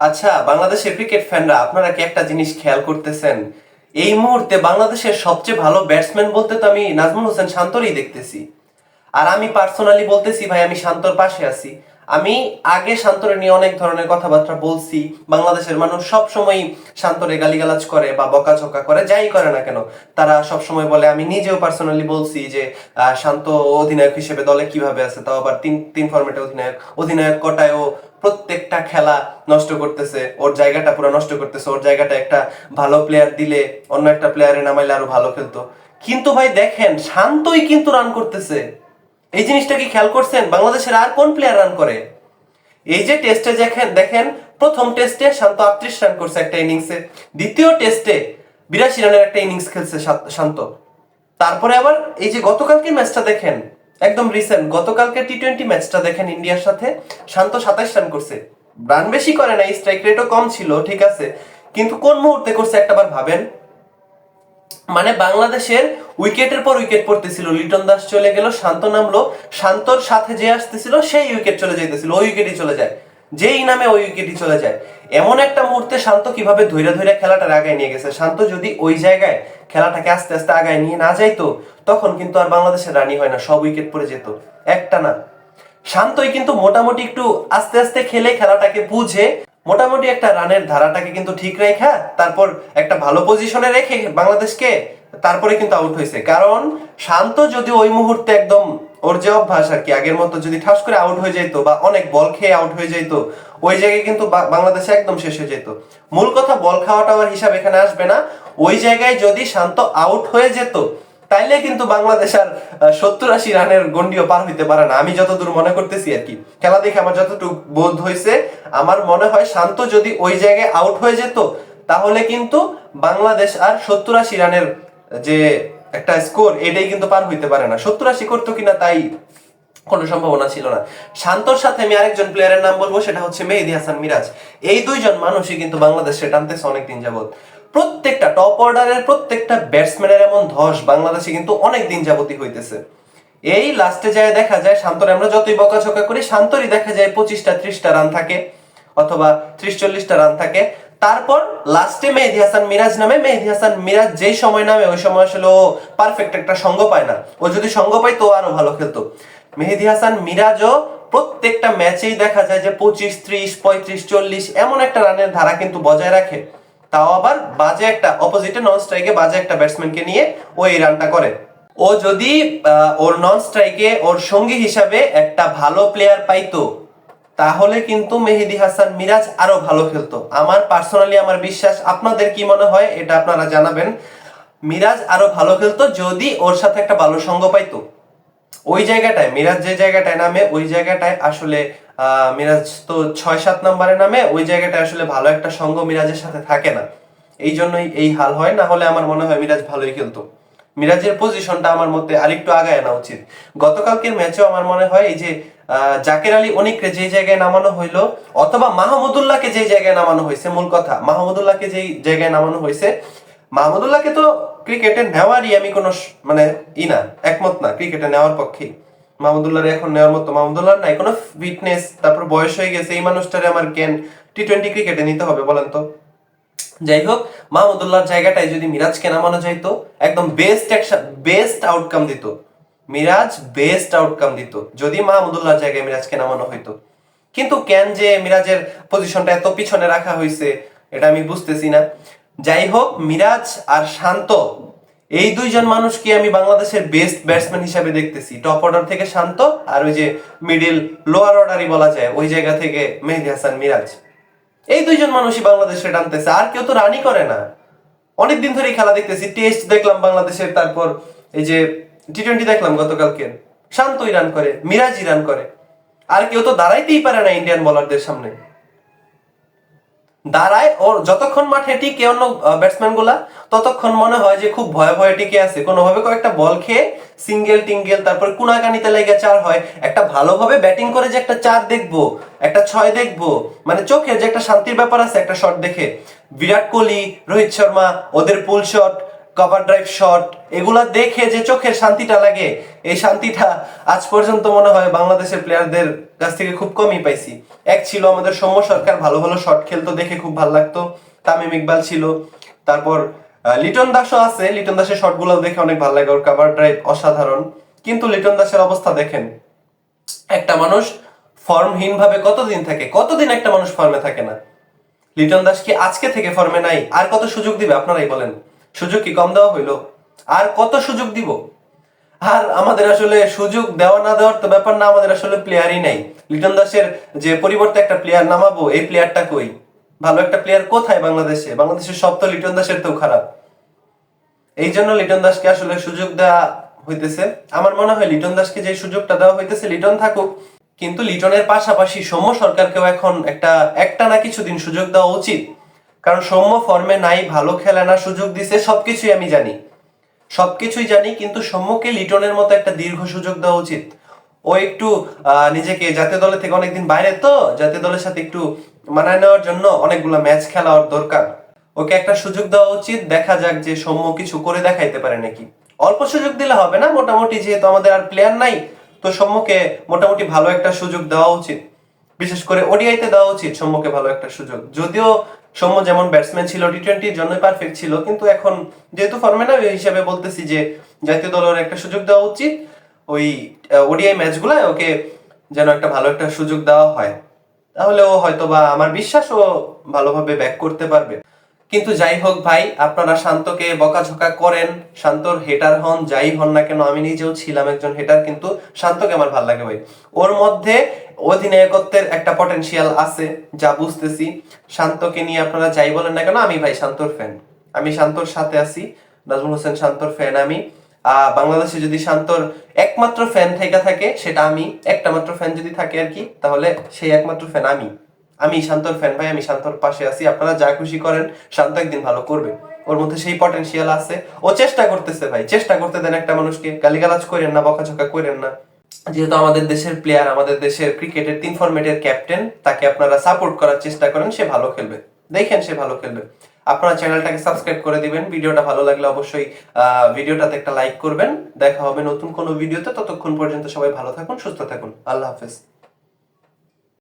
আচ্ছা বাংলাদেশের ক্রিকেট ফ্যানরা আপনারা কি একটা জিনিস খেয়াল করতেছেন? এই মুহূর্তে বাংলাদেশের সবচেয়ে ভালো ব্যাটসম্যান বলতে তো আমি নাজমুল হোসেন শান্তরই দেখতেছি। আর আমি পার্সোনালি বলতেছি, ভাই, আমি শান্তর পাশে আছি। আমি আগে শান্তরে নিয়ে অনেক ধরনের কথাবার্তা বলছি। বাংলাদেশের মানুষ সব সময় শান্তরে গালিগালাজ করে বা বকাঝকা করে, যাই করে না কেন, তারা সব সময় বলে, আমি নিজেও পার্সোনালি বলছি যে শান্ত অধিনায়ক হিসেবে দলে কীভাবে আছে, তাও আবার তিন তিন ফরম্যাটে অধিনায়ক অধিনায়ক কটায়ও প্রত্যেকটা খেলা নষ্ট করতেছে, ওর জায়গাটা পুরো নষ্ট করতেছে, ওর জায়গাটা একটা ভালো প্লেয়ার দিলে অন্য একটা প্লেয়ারে নামাইলে আরও ভালো খেলতো। কিন্তু ভাই দেখেন, শান্তই কিন্তু রান করতেছে। এই জিনিসটা কি খেয়াল করছেন? বাংলাদেশের আর কোন প্লেয়ার রান করে? এই যে টেস্টে দেখেন দেখেন, প্রথম টেস্টে শান্ত আটত্রিশ রান করছে একটা ইনিংসে দ্বিতীয় টেস্টে বিরাশি রানের একটা ইনিংস খেলছে শান্ত তারপরে আবার এই যে গতকালকে ম্যাচটা দেখেন একদম রিসেন্ট গতকালকে টি টোয়েন্টি ম্যাচটা দেখেন ইন্ডিয়ার সাথে, শান্ত সাতাইশ রান করছে। রান বেশি করে না স্ট্রাইক রেটও কম ছিল, ঠিক আছে। কিন্তু কোন মুহূর্তে করছে একটা বার ভাবেন? মানে বাংলাদেশের উইকেটের পর উইকেট পড়তেছিল, লিটন দাস চলে গেল, শান্ত নামলো, শান্তর সাথে যে আসতেছিল, সেই উইকেট চলে যাইতেছিল, ওই উইকেটই চলে যায়। যেই নামে ওই উইকেটই চলে যায়। এমন একটা মুহূর্তে শান্ত কীভাবে ধৈর্য ধৈর্য খেলাটা আগায় নিয়ে গেছে? শান্ত যদি ওই জায়গায় খেলাটাকে আস্তে আস্তে আগায় নিয়ে না যাইতো, তখন কিন্তু আর বাংলাদেশের রানি হয় না, সব উইকেট পড়ে যেত। একটা না। শান্তই কিন্তু মোটামুটি একটু আস্তে আস্তে খেলে খেলাটাকে বুঝে, মোটামুটি একটা রানের ধারাটাকে কিন্তু ঠিক রেখা, তারপর একটা ভালো পজিশনে রেখে বাংলাদেশকে তারপরে কিন্তু আউট হয়েছে। কারণ শান্ত যদি ওই মুহূর্তে একদম ওর যে অভ্যাস আর কি, আগের মতো যদি ঠাস করে আউট হয়ে যেত বা অনেক বল খেয়ে আউট হয়ে যেত ওই জায়গায় কিন্তু বাংলাদেশে একদম শেষ হয়ে যেত। মূল কথা বল খাওয়াটা আমার হিসাব এখানে আসবে না। ওই জায়গায় যদি শান্ত আউট হয়ে যেত, তাইলে কিন্তু বাংলাদেশ আর সত্তর আশি রানের গন্ডিও পার হইতে পারে না। আমি যতদূর মনে করতেছি আর কি। খেলা দেখে আমার যতটুকু বোধ হয়েছে আমার মনে হয় শান্ত যদি ওই জায়গায় আউট হয়ে যেত, তাহলে কিন্তু বাংলাদেশ আর সত্তর আশি রানের যে একটা স্কোর এটাই কিন্তু পার হইতে পারে না। সত্তর আশি করতো কিনা তাই কোনো সম্ভাবনা ছিল না। শান্তর সাথে আমি আরেকজন প্লেয়ারের নাম বলব, সেটা হচ্ছে মেহেদি হাসান মিরাজ। এই দুইজন মানুষই কিন্তু বাংলাদেশে টানতেছে অনেকদিন যাবত প্রত্যেকটা টপ অর্ডারের প্রত্যেকটা ব্যাটসম্যানের এমন ধস বাংলাদেশে কিন্তু অনেক দিন যাবতই হইতেছে। এই লাস্টে যায় দেখা যায় শান্তর, আমরা যতই বকাঝকা করি, শান্তরই দেখা যায় পঁচিশটা ত্রিশটা রান থাকে, অথবা ত্রিশ চল্লিশটা রান থাকে। তারপর লাস্টে মেহেদি হাসান মিরাজ নামে, মেহেদি হাসান মিরাজ যেই সময় নামে, ওই সময় আসলে ও পারফেক্ট একটা সঙ্গ পায় না। ও যদি সঙ্গ পাইতো, ও আরও ভালো খেলতো। মেহেদি হাসান মিরাজও প্রত্যেকটা ম্যাচেই দেখা যায় যে পঁচিশ, ত্রিশ, পঁয়ত্রিশ, চল্লিশ এমন একটা রানের ধারা কিন্তু বজায় রাখে। তাও আবার বাজে একটা অপোজিটে নন স্ট্রাইকে বাজে একটা ব্যাটসম্যানকে নিয়ে ও এই রানটা করে। ও যদি ওর নন স্ট্রাইকে ওর সঙ্গী হিসাবে একটা ভালো প্লেয়ার পাইতো তাহলে কিন্তু মেহেদি হাসান মিরাজ আরও ভালো খেলতো। আমার পার্সোনালি আমার বিশ্বাস, আপনাদের কি মনে হয়? এটা আপনারা জানাবেন। মিরাজ আরও ভালো খেলতো যদি ওর সাথে একটা ভালো সঙ্গ পাইতো। ওই জায়গাটায়, মিরাজ যে জায়গাটায় নামে, ওই জায়গাটায় আসলে মিরাজ তো ছয় সাত নম্বরে নামে, ওই জায়গাটায় আসলে ভালো একটা সঙ্গ মিরাজের সাথে থাকে না। এই জন্যই এই হাল হয়। না হলে আমার মনে হয় মিরাজ ভালোই খেলতো। মিরাজের পজিশনটা আমার মধ্যে আরেকটু আগায় আনা উচিত। গতকালকের ম্যাচেও আমার মনে হয় এই যে জাকের আলী অনিকরে যে জায়গায় নামানো হইল, অথবা মাহমুদুল্লাহকে যে জায়গায় নামানো হয়েছে মূল কথা, মাহমুদুল্লাহকে যে জায়গায় নামানো হয়েছে মাহমুদুল্লাহকে তো ক্রিকেটে নেওয়ারই আমি কোনো মানে ই না, একমত না, ক্রিকেটে নেওয়ার পক্ষেই মাহমুদুল্লাহর এখন নেওয়ার মতো মাহমুদুল্লাহ নাই, কোনো ফিটনেস তারপর বয়স হয়ে গেছে, এই মানুষটারে আমার কেন টি টোয়েন্টি ক্রিকেটে নিতে হবে, বলেন তো। যাই হোক, মাহমুদুল্লাহর জায়গাটায় যদি মিরাজকে নামানো যাইতো, একদম বেস্ট বেস্ট আউটকাম দিত। মিরাজ বেস্ট আউটকাম দিত। যদি মাহমুদুল্লাহর জায়গায় মিরাজকে নামানো হইতো। কিন্তু কেন যে মিরাজের পজিশনটা এত পিছনে রাখা হয়েছে এটা আমি বুঝতেছি না। যাই হোক, মিরাজ আর শান্ত, এই দুইজন মানুষকে আমি বাংলাদেশের বেস্ট ব্যাটসম্যান হিসাবে দেখতেছি। টপ অর্ডার থেকে শান্ত আর ওই যে মিডিল লোয়ার অর্ডারই বলা যায়, ওই জায়গা থেকে মেহেদি হাসান, মিরাজ। এই দুইজন মানুষই বাংলাদেশে টানতেছে। আর কেউ তো রানই করে না। অনেকদিন ধরেই খেলা দেখতেছি টেস্ট দেখলাম বাংলাদেশের, তারপর এই যে টি টোয়েন্টি দেখলাম গতকালকে। শান্তই রান করে, মিরাজই রান করে। আর কেউ তো দাঁড়াইতেই পারে না ইন্ডিয়ান বোলারদের সামনে। দাঁড়ায় ওর যতক্ষণ মাঠে টিকে অন্য ব্যাটসম্যানগুলা, ততক্ষণ মনে হয় যে খুব ভয়ে ভয়ে টিকে আছে। কোনোভাবে কয়েকটা বল খেয়ে সিঙ্গেল টিঙ্গেল তারপর কুনাকানিতে লেগে চার হয়। একটা ভালোভাবে ব্যাটিং করে যে একটা চার দেখব, একটা ছয় দেখব। মানে চোখে যে একটা শান্তির ব্যাপার আছে একটা শট দেখে। বিরাট কোহলি, রোহিত শর্মা, ওদের pull shot cover drive shot এগুলা দেখে যে চোখের শান্তিটা লাগে, এই শান্তিটা আজ পর্যন্ত মনে হয় বাংলাদেশের প্লেয়ারদের কাছ থেকে খুব কমই পাইছি। এক ছিল আমাদের সৌম্য সরকার, ভালো ভালো শট খেলতো, দেখে খুব ভালো লাগতো। তামিম ইকবাল ছিল। তারপর লিটন দাসও আছে, লিটন দাসের শটগুলো দেখে অনেক ভালো লাগে, ওর কভার ড্রাইভ অসাধারণ। কিন্তু লিটন দাসের অবস্থা দেখেন, একটা মানুষ ফর্মহীন ভাবে কতদিন থাকে? কতদিন একটা মানুষ ফর্মে থাকে না? লিটন দাস কি আজকে থেকে ফর্মে নাই? আর কত সুযোগ দিবে? আপনারাই বলেন। সুযোগ কি কম দেওয়া হইল? আর কত সুযোগ দিব? আর আমাদের আসলে সুযোগ দেওয়া না দেওয়ার তো ব্যাপার না, আমাদের আসলে প্লেয়ারই নাই। লিটন দাসের যে পরিবর্তে একটা প্লেয়ার নামাবো, এই প্লেয়ারটা কই? ভালো একটা প্লেয়ার কোথায় বাংলাদেশে? বাংলাদেশের সব তো লিটন দাসের তো খারাপ। এই জন্য লিটন দাসকে আসলে সুযোগ দেওয়া হইতেছে। আমার মনে হয় লিটন দাসকে যে সুযোগটা দেওয়া হইতেছে, লিটন থাকুক। কিন্তু লিটনের পাশাপাশি সৌম্য সরকারকেও এখন একটা একটা না কিছুদিন সুযোগ দেওয়া উচিত। কারণ সৌম্য ফর্মে নাই, ভালো খেলে না, সুযোগ দিছে, সবকিছুই আমি জানি। সবকিছুই জানি, কিন্তু সৌম্যকে লিটনের মতো একটা দীর্ঘ সুযোগ দেওয়া উচিত। ও একটু নিজেকে জাতীয় দলের থেকে অনেকদিন বাইরে, তো জাতীয় দলের সাথে একটু মানায় নেওয়ার জন্য অনেকগুলো ম্যাচ খেলা ওর দরকার। ওকে একটা সুযোগ দেওয়া উচিত, দেখা যাক যে সৌম্য কিছু করে দেখাইতে পারে নাকি। অল্প সুযোগ দিলে হবে না, মোটামুটি যেহেতু আমাদের আর প্লেয়ার নাই, তো সৌম্যকে মোটামুটি ভালো একটা সুযোগ দেওয়া উচিত। বিশেষ করে ওডিআইতে দেওয়া উচিত সৌম্যকে ভালো একটা সুযোগ। যদিও সৌম্য যেমন ব্যাটসম্যান ছিল টি টোয়েন্টির জন্য পারফেক্ট ছিল। কিন্তু এখন যেহেতু ফর্মে না ওই হিসাবে বলতেছি যে জাতীয় দলের একটা সুযোগ দেওয়া উচিত, ওই ওডিআই ম্যাচগুলোয় ওকে যেন একটা ভালো একটা সুযোগ দেওয়া হয়। তাহলে ও হয়তো বা আমার বিশ্বাস, ও ভালোভাবে ব্যাক করতে পারবে। কিন্তু যাই হোক ভাই, আপনারা শান্তকে বকাঝকা করেন। শান্তর হেটার হন, যাই হন না কেন, আমি নিজেও ছিলাম একজন হেটার কিন্তু শান্তকে আমার ভালো লাগে ভাই। ওর মধ্যে অধিনায়কত্বের একটা পটেনশিয়াল আছে, যা বুঝতেছি। শান্তকে নিয়ে আপনারা যাই বলেন না কেন, আমি ভাই শান্তর ফ্যান আমি শান্তর সাথে আছি, নাজমুল হোসেন শান্তর ফ্যান আমি। বাংলাদেশে যদি শান্তর একমাত্র ফ্যান থেকে থাকে, সেটা আমি। একটা মাত্র ফ্যান যদি থাকে আর কি, তাহলে সেই একমাত্র ফ্যান আমি। আমি শান্তর ফ্যান ভাই, আমি শান্তর পাশে আছি। আপনারা যা খুশি করেন, শান্ত একদিন ভালো করবে। ওর মধ্যে সেই পটেনশিয়াল আছে। ও চেষ্টা করতেছে, ভাই। চেষ্টা করতে দেন একটা মানুষকে। গালিগালাজ করেন না, বকাঝকা করেন না। যেহেতু আমাদের দেশের প্লেয়ার আমাদের দেশের ক্রিকেটের তিন ফরম্যাটের ক্যাপ্টেন তাকে আপনারা সাপোর্ট করার চেষ্টা করেন, সে ভালো খেলবে। দেখেন সে ভালো খেলবে। আপনারা চ্যানেলটাকে সাবস্ক্রাইব করে দিবেন। ভিডিওটা ভালো লাগলে অবশ্যই ভিডিওটাতে একটা লাইক করবেন। দেখা হবে নতুন কোনো ভিডিওতে ততক্ষণ পর্যন্ত সবাই ভালো থাকুন, সুস্থ থাকুন। আল্লাহ হাফেজ।